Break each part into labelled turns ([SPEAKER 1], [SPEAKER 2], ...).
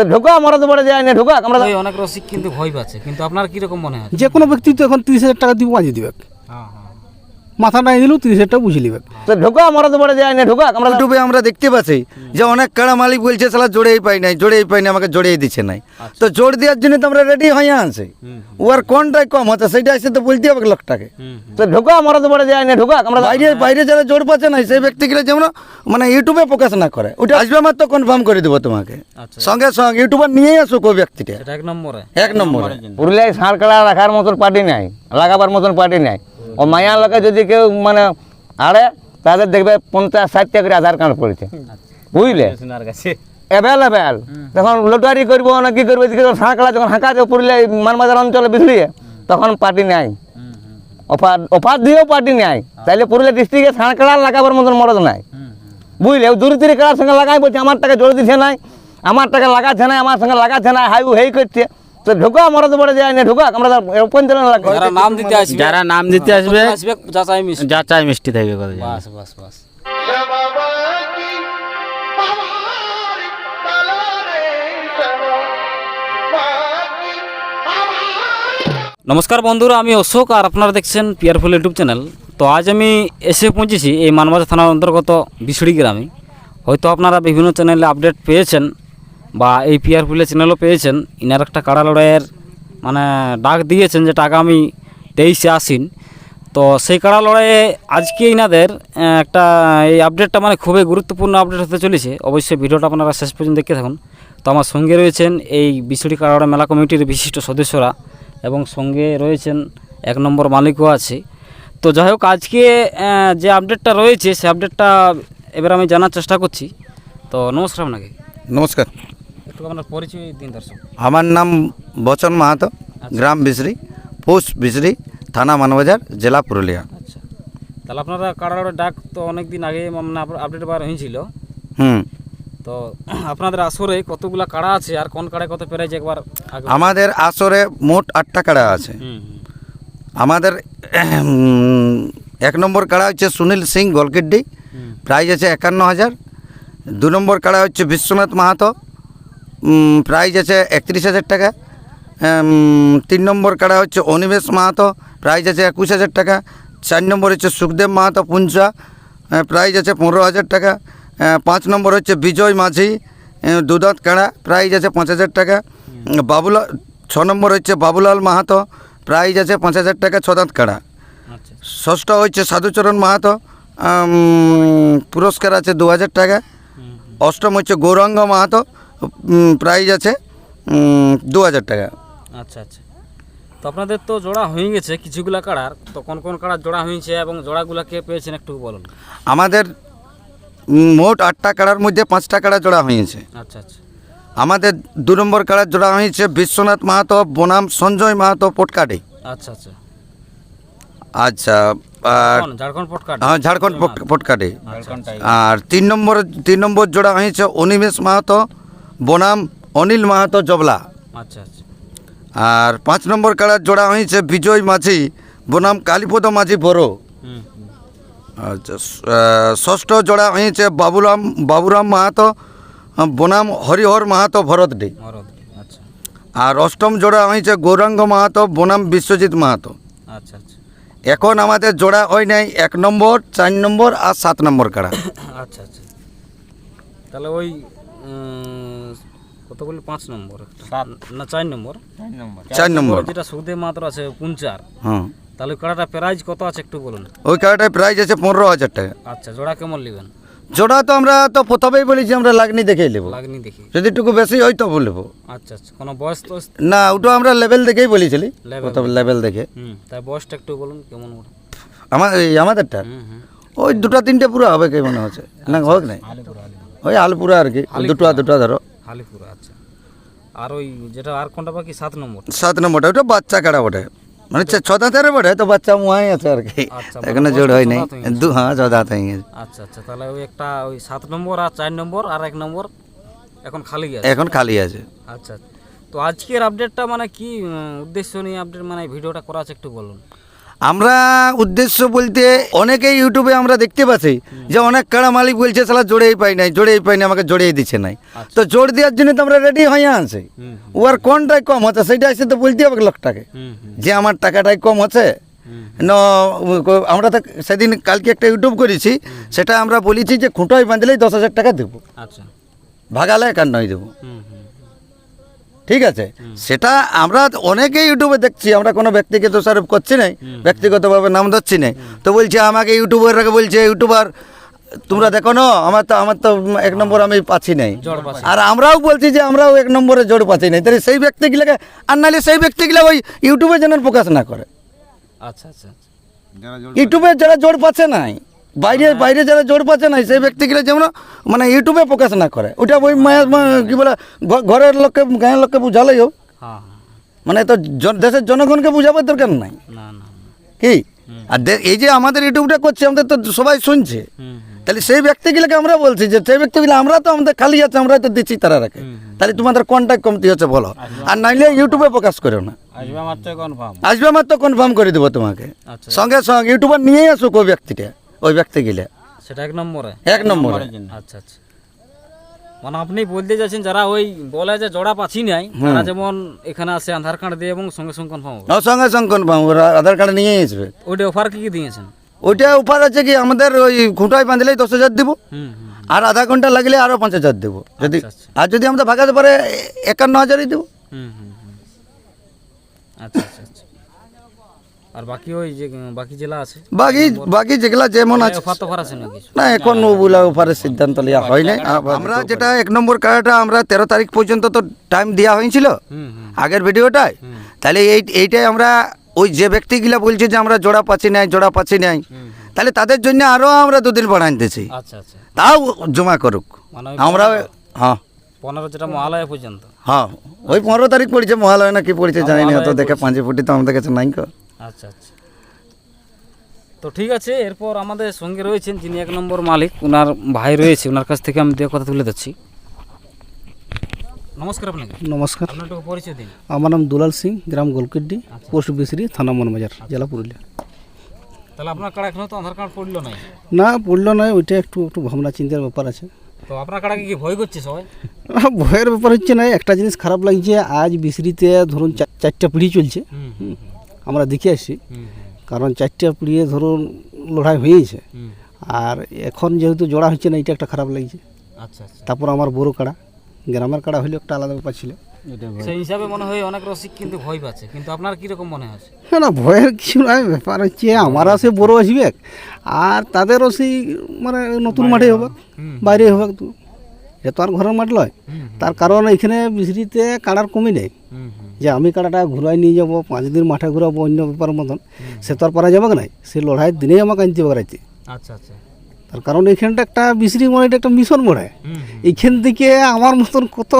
[SPEAKER 1] তো ঢোকা আমরা তো বলে না ঢোকা। আমরা
[SPEAKER 2] অনেক রসিক কিন্তু ভয় পাচ্ছে কিন্তু আপনার কীরকম মনে হয়?
[SPEAKER 3] যে কোনো ব্যক্তি তো এখন ত্রিশ হাজার টাকা দিব মাঝে দিবে।
[SPEAKER 2] হ্যাঁ হ্যাঁ।
[SPEAKER 3] মাথা নাই দিলেও তিরিশ হাজার বুঝে নিবে
[SPEAKER 1] তো ঢোকা আমরা তো বলে যায় না ঢোকা আমরা
[SPEAKER 4] ইউটিউবে আমরা দেখতে পাচ্ছি যে অনেক কাড়া মালিক বলছে সালা জোড়েই পাই নাই জোড়েই পাই নাই আমাকে জোড়েই দিচ্ছে নাই। তো জোর দেওয়ার জন্য তো আমরা রেডি হয়ে আনছি। ও আর কোনটাই কম হতো সেইটা এসে তো বলতে হবে লোকটাকে।
[SPEAKER 1] তো ঢোকা আমরা তো বলে যায় না ঢোকা আমরা
[SPEAKER 4] বাইরে বাইরে যারা জোর পাচ্ছে না সেই ব্যক্তিগুলো যেমন মানে ইউটিউবে প্রকাশ না করে ওটা আসবে আমার তো কনফার্ম করে দেবো তোমাকে।
[SPEAKER 2] আচ্ছা।
[SPEAKER 4] সঙ্গে সঙ্গে ইউটিউবার নিয়েই আসুক ওই ব্যক্তিটা।
[SPEAKER 2] এক নম্বরে।
[SPEAKER 4] এক নম্বরে।
[SPEAKER 1] পুরুলিয়ায় ষাঁড় কাড়া রাখার মতন পার্টি নাই লাগাবার মতন পার্টি নাই। ও মায়া লোকে যদি কেউ মানে আড়ে তাদের দেখবে পঞ্চাশ ষাট টাকা করে আধার কার্ড পড়েছে। বুঝলে?
[SPEAKER 2] কাছে।
[SPEAKER 1] অ্যাভেলেবেল তখন লটারি করব না কি করব? ষাঁড় যখন হাঁকা পুরুলিয়ায় মানবাজার অঞ্চলে বিছড়িয়ে তখন পার্টি নাই। অফার অফার দিয়েও পার্টি নাই। তাইলে পুরুলিয়া ডিস্ট্রিক্টে ষাঁড় কাড়া লাগাবার মতন মরদ নাই। বুঝলে? দূর তিরি সঙ্গে লাগাই বলছে আমার টাকা জোর দিচ্ছে নাই আমার টাকা লাগাচ্ছে না আমার সঙ্গে লাগাচ্ছে না হাই হেই করছে। তো ঢোকা মরদ বলে যায় না ঢোকা আমরা
[SPEAKER 2] যারা নাম দিতে আসবে
[SPEAKER 5] যারা নাম দিতে আসবে
[SPEAKER 2] আসবে যাচাই মিস
[SPEAKER 5] যাচাই মিষ্টি থাকবে কথা
[SPEAKER 2] বাস বাস বাস। নমস্কার বন্ধুরা আমি অশোক আর আপনারা দেখছেন পিয়ারফুল ইউটিউব চ্যানেল তো আজ আমি এসে পৌঁছেছি এই মানবাজার থানার অন্তর্গত বিছড়ি গ্রামে। হয়তো আপনারা বিভিন্ন চ্যানেলে আপডেট পেয়েছেন। বা এই পিয়ারফুলের চ্যানেলও পেয়েছেন। ইনার একটা কাড়া লড়াইয়ের মানে ডাক দিয়েছেন যেটা আগামী তেইশে আসিন তো সেই কাড়া লড়াইয়ে আজকে ইনাদের একটা, এই আপডেটটা মানে খুবই গুরুত্বপূর্ণ আপডেট হতে চলেছে। অবশ্যই ভিডিওটা আপনারা শেষ পর্যন্ত দেখতে থাকুন। তো আমার সঙ্গে রয়েছেন এই বিশ্বটি কাড়াড়া মেলা কমিটির বিশিষ্ট সদস্যরা এবং সঙ্গে রয়েছেন এক নম্বর মালিকও আছে। তো যাই হোক, আজকে যে আপডেটটা রয়েছে, সে আপডেটটা এবার আমি জানার চেষ্টা করছি। তো নমস্কার আপনাকে।
[SPEAKER 4] নমস্কার।
[SPEAKER 2] একটু আপনার পরিচয় দিন দর্শক।
[SPEAKER 4] আমার নাম বচন মাহাতো গ্রাম বিসরি পোস্ট বিসরি থানা মানবাজার জেলা পুরুলিয়া।
[SPEAKER 2] আচ্ছা। তাহলে আপনারা কাড়াড়া ডাক তো অনেক দিন আগে মানে আপডেট বার হয়েছিল।
[SPEAKER 4] হুম।
[SPEAKER 2] তো আপনাদের আসরে কতগুলা কাড়া আছে আর কোন কাড়ায় কত প্রাইজ একবার
[SPEAKER 4] আমাদের আসরে মোট আটটা কাড়া আছে। আমাদের এক নম্বর কাড়া হচ্ছে সুনীল সিং গলকিড্ডি। প্রাইজ আছে একান্ন হাজার। দু নম্বর কাড়া হচ্ছে বিশ্বনাথ মাহাতো। প্রাইজ আছে একত্রিশ হাজার টাকা। তিন নম্বর কাড়া হচ্ছে অনিমেষ মাহাতো প্রাইজ আছে একুশ হাজার টাকা। চার নম্বর হচ্ছে সুখদেব মাহাতো পুঞ্চা প্রাইজ আছে পনেরো হাজার টাকা। পাঁচ নম্বর হচ্ছে বিজয় মাঝি দুদাঁত কাড়া প্রাইজ আছে পাঁচ হাজার টাকা। বাবুলা ছ নম্বর হচ্ছে বাবুলাল মাহাতো প্রাইজ আছে পাঁচ হাজার টাকা ছদাঁত কাড়া।
[SPEAKER 2] আচ্ছা।
[SPEAKER 4] ষষ্ঠ হচ্ছে সাধুচরণ মাহাতো পুরস্কার আছে দু হাজার টাকা। অষ্টম হচ্ছে গৌরাঙ্গ মাহাতো উম, প্রাইজ আছে দু হাজার টাকা।
[SPEAKER 2] আচ্ছা আচ্ছা। তো আপনাদের তো জোড়া হয়ে গেছে কিছুগুলা কাড়ার। তো কোন কোন কাড়ার জোড়া হয়েছে এবং জোড়াগুলা কে পেয়েছেন একটু বলুন।
[SPEAKER 4] আমাদের মোট আটটা কাড়ার মধ্যে পাঁচটা কাড়া জোড়া হয়েছে।
[SPEAKER 2] আচ্ছা আচ্ছা।
[SPEAKER 4] আমাদের দু নম্বর কাড়ার জোড়া হয়েছে বিশ্বনাথ মাহাতো বনাম সঞ্জয় মাহাতো পটকাটে
[SPEAKER 2] আচ্ছা আচ্ছা।
[SPEAKER 4] আচ্ছা আর
[SPEAKER 2] ঝাড়খণ্ড
[SPEAKER 4] হ্যাঁ ঝাড়খণ্ড পট- পটকাটে আর তিন নম্বর তিন নম্বর জোড়া হয়েছে অনিমেষ মাহাতো বনাম অনিল মাহাতো জবলা।
[SPEAKER 2] আচ্ছা আচ্ছা।
[SPEAKER 4] আর পাঁচ নম্বর কাড়ার জোড়া হয়েছে বিজয় মাঝি বনাম কালীপদ মাঝি বড়। আচ্ছা ষষ্ঠ জোড়া হয়েছে বাবুরাম বাবুরাম মাহাতো বনাম হরিহর মাহাতো ভরতডি।
[SPEAKER 2] মরদ আচ্ছা।
[SPEAKER 4] আর অষ্টম জোড়া হয়েছে গৌরাঙ্গ মাহাতো বনাম বিশ্বজিৎ মাহাতো।
[SPEAKER 2] আচ্ছা আচ্ছা।
[SPEAKER 4] এখন আমাদের জোড়া হয় নাই এক নম্বর চার নম্বর আর সাত নম্বর কাড়া।
[SPEAKER 2] আচ্ছা আচ্ছা। তাহলে ওই কত বলি পাঁচ নম্বর একটা। না চার নম্বর।
[SPEAKER 4] চার নম্বর।
[SPEAKER 2] যেটা সুদে মাত্র আছে পুঞ্চার
[SPEAKER 4] হ্যাঁ।
[SPEAKER 2] তাহলে কাড়াটা প্রাইজ কত আছে একটু বলুন?
[SPEAKER 4] ওই কাড়াটায় প্রাইস আছে পনেরো হাজার টাকা।
[SPEAKER 2] আচ্ছা জোড়া কেমন নেবেন?
[SPEAKER 4] জোড়া তো আমরা তো প্রথমেই বলেছি আমরা লাগনি দেখেই নেব।
[SPEAKER 2] লাগনি দেখি।
[SPEAKER 4] যদি একটু বেশি হয় তো বলব
[SPEAKER 2] আচ্ছা আচ্ছা। কোনো বয়স তো
[SPEAKER 4] না ওটা আমরা লেভেল দেখেই বলেছিলি। প্রথম লেভেল দেখে।
[SPEAKER 2] হুম তাই বয়সটা একটু বলুন কেমন
[SPEAKER 4] আমার এই আমাদেরটা?
[SPEAKER 2] হুম হুম।
[SPEAKER 4] ওই দুটা তিনটে পুরো হবে কে মনে হচ্ছে? না হোক নাই। ওই আলপুরা আর কি দুটো দুটো ধরো।
[SPEAKER 2] আলিপুরা আচ্ছা। আর ওই যেটা আর কোনটা বাকি? সাত নম্বর।
[SPEAKER 4] সাত নম্বরটা ওটা বাচ্চা কাড়া বটে। মানে ছ- দাঁতের বটে তো বাচ্চা মুহাই আছে আর কি। এখানে
[SPEAKER 2] এখনও
[SPEAKER 4] জোড় হয় নাই দু হ্যাঁ ছ দাঁত হয়ে গেছে।
[SPEAKER 2] আচ্ছা আচ্ছা তাহলে ওই একটা ওই সাত নম্বর আর চার নম্বর আর এক নম্বর এখন খালি আছে।
[SPEAKER 4] এখন খালি আছে।
[SPEAKER 2] আচ্ছা তো আজকের আপডেটটা মানে কি উদ্দেশ্য নিয়ে আপডেট মানে ভিডিওটা করা আছে একটু বলুন।
[SPEAKER 4] আমরা উদ্দেশ্য বলতে অনেকেই ইউটিউবে আমরা দেখতে পাচ্ছি যে অনেক কাড়া মালিক বলছে সালা জোড়েই পাই নাই জোড়েই পাই নাই আমাকে জোড়েই দিচ্ছে নাই। তো জোর দেওয়ার জন্য তো আমরা রেডি হয়ে আছি ওর কোনটাই কম হচ্ছে সেটা এসে তো বলতে হবে লোকটাকে। যে আমার টাকাটাই কম হচ্ছে ন আমরা তো সেদিন কালকে একটা ইউটিউব করেছি সেটা আমরা বলেছি যে খুঁটোয় বাঁধলেই দশ হাজার টাকা দেবো।
[SPEAKER 2] আচ্ছা।
[SPEAKER 4] ভাগালে নয় দেবো। ঠিক আছে? সেটা আমরা অনেকেই ইউটিউবে দেখছি আমরা কোনো ব্যক্তিকে দোষারোপ করছি নাই ব্যক্তিগতভাবে নাম ধরছি নাই। তো বলছে আমাকে ইউটিউবারকে বলছে ইউটিউবার তোমরা দেখো না আমার তো আমার তো এক নম্বর আমি পাচ্ছি নাই। আর আমরাও বলছি যে আমরাও এক নম্বরে জোর পাচ্ছি নাই। তাহলে সেই ব্যক্তিগুলোকে আর নাহলে সেই ব্যক্তিগুলো ওই ইউটিউবে যেন প্রকাশ না করে।
[SPEAKER 2] আচ্ছা আচ্ছা আচ্ছা।
[SPEAKER 4] ইউটিউবে যারা জোর পাচ্ছে নাই। বাইরে বাইরে যারা জোর পাচ্ছে না সেই ব্যক্তিগুলো যেমন মানে ইউটিউবে প্রকাশ না করে। ওটা ওই কি বলে ঘরের লোককে গাঁয়ের লোককে বুঝালেই হোক।
[SPEAKER 2] হ্যাঁ। হ্যাঁ
[SPEAKER 4] মানে তো দেশের জনগণকে বুঝাবার দরকার নাই। কি? আর এই যে আমাদের ইউটিউবটা করছে আমাদের তো সবাই শুনছে। তাহলে সেই ব্যক্তিগুলোকে আমরা বলছি যে সেই ব্যক্তিগুলো আমরা তো আমাদের খালি আছে আমরা তো দিচ্ছি তারা রাখে। তাহলে তোমাদের কন্ট্যাক্ট কমতি হচ্ছে বলো। আর নাইলে ইউটিউবে প্রকাশ করো না।
[SPEAKER 2] আসবে মাত্র কনফার্ম
[SPEAKER 4] করে দেবো তোমাকে।
[SPEAKER 2] আচ্ছা।
[SPEAKER 4] সঙ্গে সঙ্গে ইউটিউবার নিয়েই আসুক ওই ব্যক্তিটা। ওই ব্যক্তি গেলে।
[SPEAKER 2] সেটা এক নম্বরে?
[SPEAKER 4] এক নম্বরে।
[SPEAKER 2] আচ্ছা আচ্ছা। মানে আপনি বলতে যাচ্ছেন যারা ওই বলে যে জোড়া পাচ্ছি নাই তারা যেমন এখানে আসে আধার কার্ড দিয়ে এবং সঙ্গে সঙ্গে কনফার্ম হবে
[SPEAKER 4] সঙ্গে সঙ্গে কনফার্ম ওরা আধার কার্ড নিয়ে আসবে
[SPEAKER 2] ওইটা অফার কি কি দিয়েছেন?
[SPEAKER 4] ওইটা উপার আছে কি আমাদের ওই খুঁটায় বাঁধলেই দশ হাজার দেবো। আর আধা ঘণ্টা লাগলে আরও পাঁচ হাজার দেবো। যদি
[SPEAKER 2] আচ্ছা, আচ্ছা।
[SPEAKER 4] আর যদি আমরা ভাগাতে পারে একান্ন হাজারই দেবো।
[SPEAKER 2] হুম হুম হুম। আচ্ছা আচ্ছা আচ্ছা। আর বাকি ওই যে বাকি জেলা আছে।
[SPEAKER 4] বাকি বাকি যেগুলা যেমন আছে।
[SPEAKER 2] তো আছে
[SPEAKER 4] না এখন ওগুলা ওপারের সিদ্ধান্ত নেওয়া হয় নাই আমরা যেটা এক নম্বর কার্ডটা আমরা তেরো তারিখ পর্যন্ত তো টাইম দেওয়া হয়েছিল। আগের ভিডিওটায়। তাহলে এই এইটাই আমরা ওই যে ব্যক্তিগুলা বলছে যে আমরা জোড়া পাচ্ছি নাই জোড়া পাচ্ছি নাই তাহলে তাদের জন্য আরও আমরা দুদিন বাড়াই দিতেছি
[SPEAKER 2] আচ্ছা আচ্ছা।
[SPEAKER 4] তাও জমা করুক।
[SPEAKER 2] মানে
[SPEAKER 4] আমরা হ্যাঁ।
[SPEAKER 2] পনেরো যেটা মহালয়া পর্যন্ত।
[SPEAKER 4] হ্যাঁ। ওই পনেরো তারিখ পড়েছে মহালয় না কি পড়েছে জানি না তো দেখে পাঁচে ফুটি তো আমাদের কাছে নাই কো।
[SPEAKER 2] আচ্ছা আচ্ছা। তো ঠিক আছে এরপর আমাদের সঙ্গে রয়েছেন যিনি এক নম্বর মালিক ওনার ভাই রয়েছে ওনার কাছ থেকে আমি কথা তুলে দিচ্ছি নমস্কার আপনাকে।
[SPEAKER 3] নমস্কার।
[SPEAKER 2] আপনার পরিচয় দিন।
[SPEAKER 3] আমার নাম দুলাল সিং গ্রাম গোলকিড্ডি পোস্ট বিসরি থানা মনবাজার জেলা পুরুলিয়া।
[SPEAKER 2] তাহলে আপনার কার্ড এখনও তো আধার কার্ড পড়ল নাই?
[SPEAKER 3] না পড়ল নয় ওইটা একটু একটু ভাবনা চিন্তার ব্যাপার আছে।
[SPEAKER 2] তো আপনার কার্ডে কি ভয় করছে সবাই?
[SPEAKER 3] ভয়ের ব্যাপার হচ্ছে না একটা জিনিস খারাপ লাগছে আজ বিসরিতে ধরুন চার- চারটা পিড়ি চলছে।
[SPEAKER 2] হুম,
[SPEAKER 3] আমরা দেখে
[SPEAKER 2] হুম
[SPEAKER 3] কারণ চারটা পিড়িয়ে ধরুন লড়াই হয়েছে আর এখন যেহেতু জোড়া হচ্ছে না এটা একটা খারাপ লাগছে।
[SPEAKER 2] আচ্ছা আচ্ছা।
[SPEAKER 3] তারপর আমার বড় কাড়া। গ্রামের কাড়া হলেও একটা আলাদা ব্যাপার ছিল।
[SPEAKER 2] সেই হিসাবে মনে হয় অনেক রসিক কিন্তু ভয় পাচ্ছে। কিন্তু আপনার কীরকম মনে হচ্ছে
[SPEAKER 3] না না ভয়ের কিছু নয় ব্যাপার হচ্ছে আমারও সে বড় আসবে। আর তাদেরও সেই মানে নতুন মাঠে হবে। বাইরে হবে এটা তো আর ঘরের মাঠ নয় তার কারণ এখানে বিসরিতে কাড়ার কমি নেই। যে আমি কাড়াটা ঘুরাই নিয়ে যাব পাঁচ দিন মাঠে ঘুরাবো অন্য ব্যাপারের মতন সে তো আর পারা যাবে না সে লড়াইয়ের দিনেই আমাকে আনতে হবে রাইতে
[SPEAKER 2] আচ্ছা আচ্ছা।
[SPEAKER 3] তার কারণ এখানটা একটা বিসরি মানে এটা একটা মিশন মনে
[SPEAKER 2] হুম
[SPEAKER 3] থেকে আমার মতন কত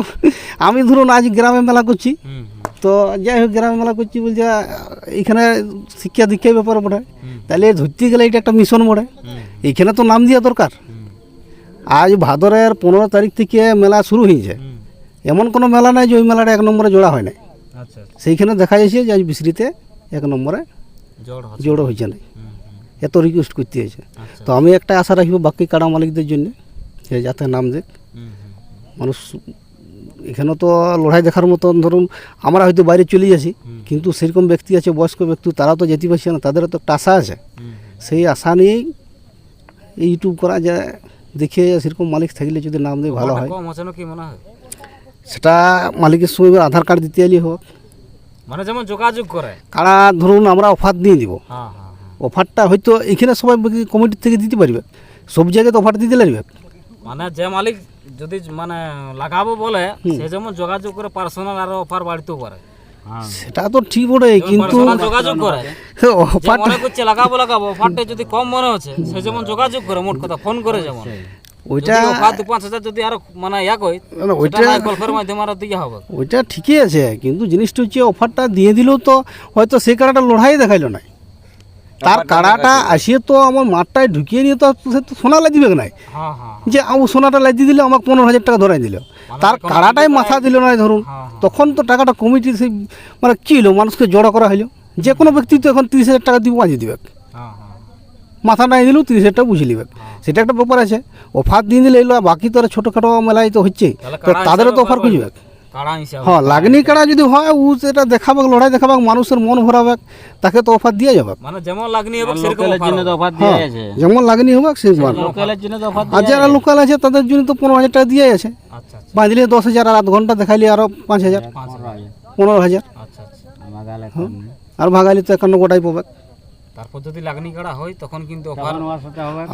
[SPEAKER 3] আমি ধরুন আজ গ্রামে মেলা করছি তো যাই হোক গ্রামে মেলা করছি বলছে এখানে শিক্ষা দীক্ষার ব্যাপার বোধ তাহলে ধরতে গেলে এটা একটা মিশন বোধ এইখানে তো নাম দেওয়া দরকার। আজ ভাদরের পনেরো তারিখ থেকে মেলা শুরু হয়েছে এমন কোনো মেলা নাই যে ওই মেলাটা এক নম্বরে জোড়া হয় নাই। সেইখানে দেখা যাচ্ছে যে আজ বিসরিতে এক নম্বরে
[SPEAKER 2] জড়ো
[SPEAKER 3] হয়েছে না। এত রিকোয়েস্ট করতে হয়েছে।
[SPEAKER 2] আচ্ছা
[SPEAKER 3] তো আমি একটা আশা রাখব বাকি কাড়া মালিকদের জন্য যে যাতে নাম দেখ মানুষ এখানে তো লড়াই দেখার মতন ধরুন আমরা হয়তো বাইরে চলে যাচ্ছি কিন্তু সেরকম ব্যক্তি আছে বয়স্ক ব্যক্তি তারা তো যেতে পারছে না তাদেরও তো একটা আশা আছে। সেই আশা নিয়েই ইউটিউব করা যায় দেখে সেরকম মালিক থাকলে যদি নাম দেয় ভালো হয়।
[SPEAKER 2] মনে হয়?
[SPEAKER 3] সেটা মালিকের সঙ্গে এবার আধার কার্ড দিতে এলে হোক
[SPEAKER 2] মানে যেমন যোগাযোগ করে।
[SPEAKER 3] কারা ধরুন আমরা অফার দিয়ে দিব।
[SPEAKER 2] হ্যাঁ হ্যাঁ হ্যাঁ।
[SPEAKER 3] অফারটা হয়তো এখানে সবাই কমিটির থেকে দিতে পারবে। সব জায়গায় তো অফার দিতে পারবে
[SPEAKER 2] মানে যে মালিক যদি মানে লাগাবো বলে সে যেমন যোগাযোগ করে পার্সোনাল আর অফার বাড়িতেও পারে।
[SPEAKER 3] সেটা তো ঠিক বটে কিন্তু
[SPEAKER 2] যোগাযোগ করে। যে
[SPEAKER 3] অফার
[SPEAKER 2] মনে করছে লাগাবো লাগাবো অফারটা যদি কম মনে হচ্ছে সে যেমন যোগাযোগ করে মোট কথা ফোন করে যেমন।
[SPEAKER 3] ওইটা
[SPEAKER 2] দু পাঁচ হাজার যদি আরও মানে ওইটা
[SPEAKER 3] ওইটা-
[SPEAKER 2] গল্পের মাধ্যমে আরও দিয়ে হবে।
[SPEAKER 3] ওইটা ঠিকই আছে কিন্তু জিনিসটা হচ্ছে অফারটা দিয়ে দিলেও তো হয়তো সেই কাড়াটা লড়াই দেখাইলো না তার কাড়াটা আসিয়ে তো আমার মাঠটায় ঢুকিয়ে নিয়ে তো সে তো সোনা লাগিবে নাই।
[SPEAKER 2] হ্যাঁ হ্যাঁ
[SPEAKER 3] যে আমার সোনাটা লাগিয়ে দিলে আমাকে পনেরো হাজার টাকা ধরাই দিল। তার কাড়াটাই মাথা দিল না ধরুন। তখন তো টাকাটা কমিটি সেই মানে কী হলো? মানুষকে জড়ো করা হলো। যে কোনো ব্যক্তি তো এখন তিরিশ হাজার টাকা দিব বাঁচিয়ে দিবে।
[SPEAKER 2] হ্যাঁ হ্যাঁ
[SPEAKER 3] মাথা নাই দিলেও তিরিশ হাজার টাকা বুঝে নিবে সেটা একটা ব্যাপার আছে। অফার দিয়ে দিলে এগুলো বাকি তো আর ছোটোখাটো মেলায় তো হচ্ছে। তো তাদেরও তো অফার খুঁজবে। হ্যাঁ লাগনি কাড়া যদি হয় ও সেটা দেখাবে লড়াই দেখাবে মানুষের মন ভরাবে তাকে তো অফার দিয়ে যাবে।
[SPEAKER 2] মানে যেমন লাগনি হবে সেরকম
[SPEAKER 3] হ্যাঁ যেমন লাগনি হবে সে
[SPEAKER 5] অফার।
[SPEAKER 3] আর যারা লোকাল আছে তাদের জন্য তো পনেরো হাজার টাকা দিয়ে আছে।
[SPEAKER 2] আচ্ছা আচ্ছা।
[SPEAKER 3] বাঁধলে দশ হাজার আর আধ ঘণ্টা দেখাইলে আরও পাঁচ হাজার। পনেরো হাজার।
[SPEAKER 2] আচ্ছা।
[SPEAKER 3] আর ভাগালি তো একান্ন গোটাই পাবে।
[SPEAKER 2] তারপর যদি লাগনি কাড়া হয় তখন কিন্তু অফার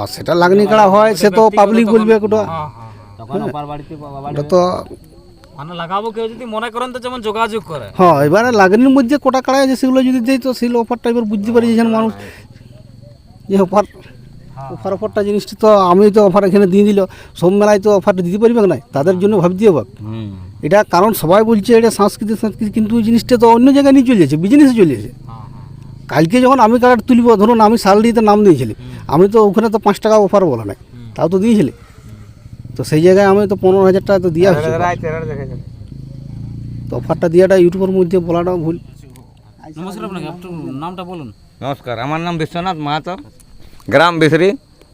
[SPEAKER 3] আর সেটা লাগনি কাড়া হয় সে তো পাবলিক বলবে ওটা
[SPEAKER 2] হ্যাঁ হ্যাঁ হ্যাঁ।
[SPEAKER 5] তখন অফার বাড়িতে বাবা
[SPEAKER 3] ওটা তো
[SPEAKER 2] মানে লাগাবো কেউ যদি মনে করেন তো যেমন যোগাযোগ করে।
[SPEAKER 3] হ্যাঁ এবারে লাগনির মধ্যে কোটা কাড়া আছে সেগুলো যদি দেয় তো সেই অফারটা এবার বুঝতে পারি যে মানুষ যে অফার অফার অফারটা জিনিসটা তো আমি তো অফার এখানে দিয়ে দিল। সব মেলায় তো অফারটা দিতে পারবে না তাদের জন্য ভাবতে হবে।
[SPEAKER 5] হুম।
[SPEAKER 3] এটা কারণ সবাই বলছে এটা সাংস্কৃতিক সাংস্কৃতিক কিন্তু জিনিসটা তো অন্য জায়গায় নিয়ে চলে যাচ্ছে বিজনেসে চলে যাচ্ছে।
[SPEAKER 2] হ্যাঁ হ্যাঁ।
[SPEAKER 3] কালকে যখন আমি কার্ড তুলব ধরুন আমি শালডিতে নাম দিয়েছিলি আমি তো ওখানে তো পাঁচ টাকা অফার বলা নাই তাও তো দিয়েছিলি। তো সেই জায়গায় আমি তো পনেরো হাজার টাকা তো দেওয়া হচ্ছে তো অফারটা দেওয়াটা ইউটিউবের মধ্যে বলাটা ভুল।
[SPEAKER 2] নমস্কার আপনাকে নামটা বলুন।
[SPEAKER 1] নমস্কার আমার নাম বিশ্বনাথ মাহাতো গ্রাম বিসরি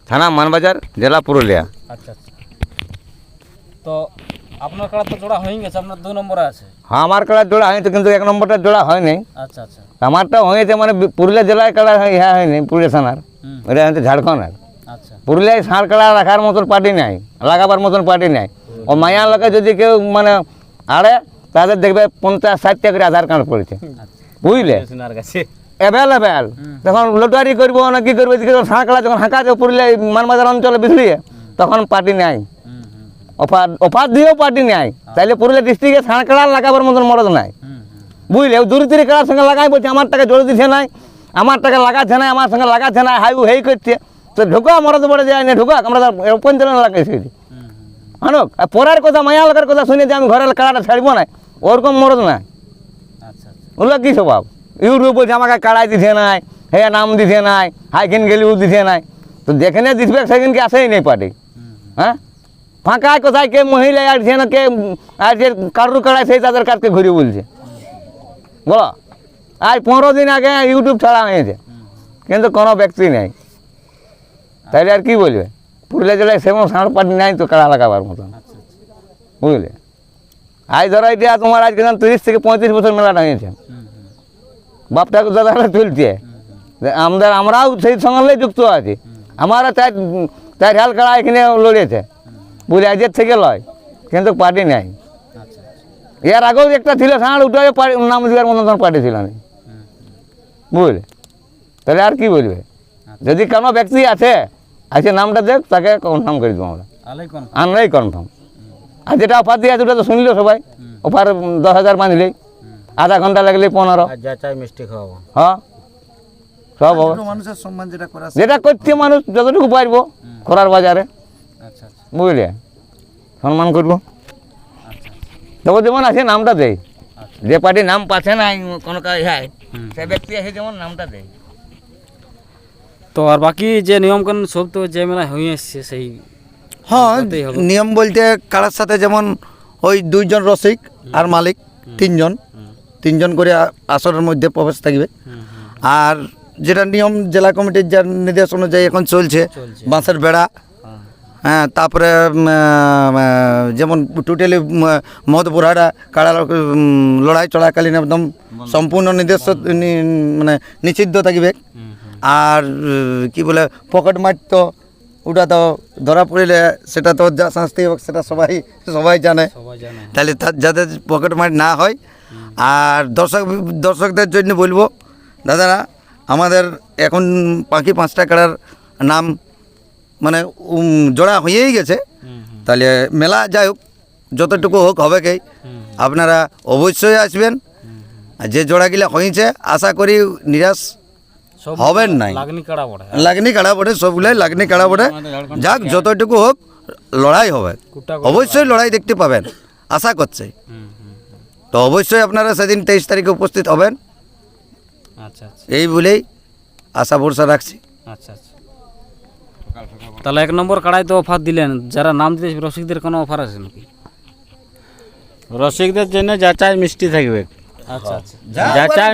[SPEAKER 1] থানা মানবাজার জেলা পুরুলিয়া।
[SPEAKER 2] আচ্ছা আচ্ছা। তো আপনার কাড়া তো জোড়া হয়ে গেছে আপনার দুই নম্বরে আছে।
[SPEAKER 1] হ্যাঁ আমার কাড়া জোড়া হয়নি কিন্তু এক নম্বরটা জোড়া হয়নি।
[SPEAKER 2] আচ্ছা আচ্ছা।
[SPEAKER 1] আমারটা হয়েছে মানে পুরুলিয়া জেলায় কাড়া হয়- ইহা হয়নি পুরুলিয়া থানার। এটা হচ্ছে ঝাড়খণ্ডের।
[SPEAKER 2] আচ্ছা।
[SPEAKER 1] পুরুলিয়ায় ষাঁড় কাড়া রাখার মতন পার্টি নাই লাগাবার মতন পার্টি নাই। ও মায়া লোকে যদি কেউ মানে আড়ে তাদের দেখবে পঞ্চাশ ষাটটা করে আধার কার্ড পড়েছে। বুঝলে?
[SPEAKER 5] সোনার
[SPEAKER 1] অ্যাভেলেবেল তখন লটারি করব না কি করব? এদিকে ষাঁড় কাড়া যখন হাঁকা পুরুলিয়া মানবাজার অঞ্চলে বুঝলিয়ে তখন পার্টি নাই। অফার অফার দিয়েও পার্টি নাই। তাইলে পুরুলিয়া ডিস্ট্রিক্টে ষাঁড় কাড়া লাগাবার মতন মরদ নাই। বুঝলে? দূর কারার সঙ্গে লাগাই বলছে আমার টাকা জোরে দিচ্ছে নাই আমার টাকা লাগাচ্ছে না আমার সঙ্গে লাগাচ্ছে না হাই হেই করছে। তো ঢুকা মরদ বলে যায় না ঢুকা আমরা পঞ্চান্ন লাগাইছি হানুক আর পরের কথা মায়া লোকের কথা শুনে যে আমি ঘরের কাড়াটা ছাড়বো না ওরকম মরদ না
[SPEAKER 2] আচ্ছা আচ্ছা।
[SPEAKER 1] ওগুলো কী স্বভাব? ইউটিউব বলছে আমাকে কাড়াই দিছে নাই হে নাম দিছে নাই হাইকিন গেলিও দিছে নাই। তো যেখানে দিসবে সেখানকে আসেই নেই পার্টি। হ্যাঁ? ফাঁকা কোথায় কে মহিলা আর না কে, আর যে কারুর কাড়াই সেই তাদের কাছকে ঘুরে বলছে। বলো? আজ পনেরো দিন আগে ইউটিউব ছাড়া হয়েছে। কিন্তু কোনো ব্যক্তি নেই। তাইলে আর কি বলবে? পুরুলিয়া জেলায় সেমন ষাঁড় পার্টি নাই তো কাড়া লাগাবার মতন। বুঝলে? আজ ধরো এটা তোমার আজকে তিরিশ থেকে পঁয়ত্রিশ বছর মেলাটা হয়েছে।
[SPEAKER 2] হুম হুম
[SPEAKER 1] বাপ ঠাকুর দাদারা চলছে আমাদের, আমরাও সেই সঙ্গে যুক্ত আছি। আমারও চার চার হাল কাড়া এখানে লড়িয়েছে বুঝলে আজের থেকে লয় কিন্তু পার্টি নেই।
[SPEAKER 2] আচ্ছা আচ্ছা
[SPEAKER 1] এর আগেও একটা ছিল সাঁড় উঠে নাম দেওয়ার মতন তখন পার্টি ছিল না। বুঝলে? তাহলে আর কি বলবে? যদি কোনো ব্যক্তি আছে আছে নামটা দেখ তাকে কনফার্ম করে দেবো আমরা।
[SPEAKER 2] আলাই কোন
[SPEAKER 1] আনলেই কনফার্ম আর যেটা অফার দিয়ে আছে ওটা তো শুনলো সবাই। অফার দশ হাজার বাঁধলেই আধা ঘণ্টা লাগলে পনেরো। হ্যাঁ। সব হবে
[SPEAKER 4] যেটা করা
[SPEAKER 1] যেটা করছে মানুষ যতটুকু পারব খরার বাজারে।
[SPEAKER 2] আচ্ছা আচ্ছা
[SPEAKER 1] বুঝলে? সম্মান করব।
[SPEAKER 2] আচ্ছা
[SPEAKER 1] তবে যেমন আছে নামটা দেয় যে পার্টি নাম পাচ্ছে না কোনো কাজ হয় সে ব্যক্তি আছে যেমন নামটা দেয়
[SPEAKER 2] তো আর বাকি যে নিয়মকানুন সব তো যে মেলা হয়ে এসছে সেই
[SPEAKER 4] হ্যাঁ নিয়ম বলতে কারার সাথে যেমন ওই দুইজন রসিক আর মালিক তিনজন। তিনজন করে আসরের মধ্যে প্রবেশ থাকবে। আর যেটা নিয়ম জেলা কমিটির যার নির্দেশ অনুযায়ী এখন চলছে
[SPEAKER 2] চলছে।
[SPEAKER 4] বাঁশের বেড়া হ্যাঁ তারপরে যেমন টোটালি মদ বুড়ারা কাড়া লড়াই চলাকালীন একদম সম্পূর্ণ নির্দেশ নি- মানে নিষিদ্ধ থাকবে। আর কি বলে পকেট মার তো ওটা তো ধরা পড়লে সেটা তো যা শাস্তি হোক সেটা সবাই সবাই জানে। তাহলে তার যাতে পকেট মার না হয়। আর দর্শক দর্শকদের জন্য বলব দাদারা আমাদের এখন বাকি পাঁচটা কাড়ার নাম মানে জোড়া হয়েই গেছে। তাহলে মেলা যাই হোক যতটুকু হোক হবে কি আপনারা অবশ্যই আসবেন। যে জোড়াগুলো হয়েছে আশা করি নিরাশ হবেন নাই।
[SPEAKER 2] লাগনি কাড়া
[SPEAKER 4] কাড়া সবগুলাই লাগনি কাড়া পড়ে যাক যতটুকু হোক লড়াই হবে। অবশ্যই লড়াই। দেখতে পাবেন আশা করছে। তো অবশ্যই আপনারা সেদিন তেইশ তারিখে উপস্থিত হবেন।
[SPEAKER 2] আচ্ছা আচ্ছা।
[SPEAKER 4] এই বলেই আশা ভরসা রাখছি।
[SPEAKER 2] আচ্ছা আচ্ছা। তাহলে এক নম্বর কাড়াই তো অফার দিলেন। যারা নাম দিতে রসিকদের কোনো অফার আছে নাকি?
[SPEAKER 5] রসিকদের জন্য যা চাই মিষ্টি থাকবে।
[SPEAKER 2] আচ্ছা আচ্ছা।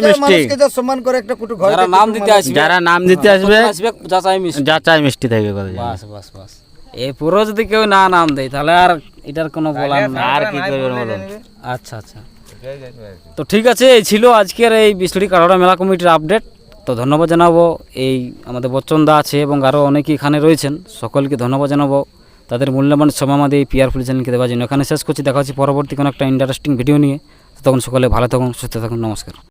[SPEAKER 5] মিষ্টি।
[SPEAKER 4] সম্মান করে একটা কুটু ঘর
[SPEAKER 2] যারা নাম দিতে আসবে
[SPEAKER 5] যারা নাম দিতে আসবে
[SPEAKER 2] আসবে যা চাই মিষ্টি।
[SPEAKER 5] যা চাই মিষ্টি থাকবে কথা
[SPEAKER 2] বাস বাস বাস। এ পুরো যদি কেউ না নাম দেয় তাহলে আর এটার কোনো বলার না
[SPEAKER 5] আর কি করবে বলো
[SPEAKER 2] আচ্ছা আচ্ছা। তো ঠিক আছে এই ছিল আজকের এই বিশ্বড়ি কাড়াড়া মেলা কমিটির আপডেট তো ধন্যবাদ জানাব। এই আমাদের বচ্চন দা আছে এবং আরও অনেকেই এখানে রয়েছেন। সকলকে ধন্যবাদ জানাব। তাদের মূল্যবান সময় আমাদের এই পিয়ারফুল চ্যানেলকে দেওয়ার জন্য। এখানে শেষ করছি। দেখা হচ্ছে পরবর্তী কোনো একটা ইন্টারেস্টিং ভিডিও নিয়ে। তখন সকলে ভালো থাকুন, সুস্থ থাকুন। নমস্কার।